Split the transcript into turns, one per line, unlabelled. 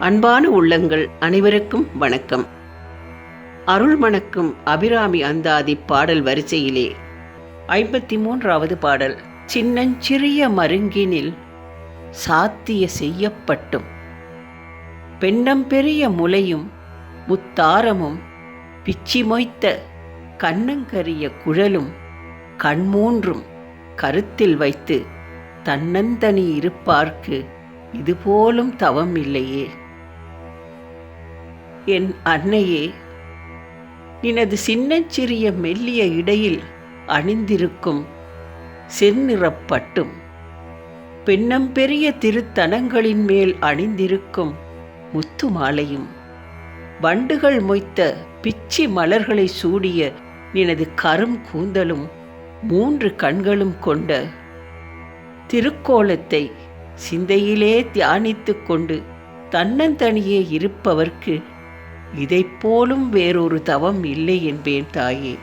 அன்பான உள்ளங்கள் அனைவருக்கும் வணக்கம். அருள் மணக்கும் அபிராமி அந்தாதி பாடல் வரிசையிலே ஐம்பத்தி மூன்றாவது பாடல் சின்னஞ்சிறிய மருங்கினில் சாத்திய செய்யப்பட்டும். பெண்ணம் பெரிய முலையும் முத்தாரமும் பிச்சி மொய்த்த கண்ணங்கரிய குழலும் கண்மூன்றும் கருத்தில் வைத்து தன்னந்தனி இருப்பார்க்கு இதுபோலும் தவம் இல்லையே. என் அன்னையே நினது சின்னஞ்சிறிய மெல்லிய இடையில் அணிந்திருக்கும் செந்நிறப்பட்டும் பெண்ணம்பெரிய திருத்தனங்களின் மேல் அணிந்திருக்கும் முத்து மாலையும் வண்டுகள் மொய்த்த பிச்சி மலர்களை சூடிய நினது கரும் கூந்தலும் மூன்று கண்களும் கொண்ட திருக்கோலத்தை சிந்தையிலே தியானித்து கொண்டு தன்னந்தனியே இருப்பவர்க்கு இதைப்போலும் வேறொரு தவம் இல்லை என்பேன் தாயே.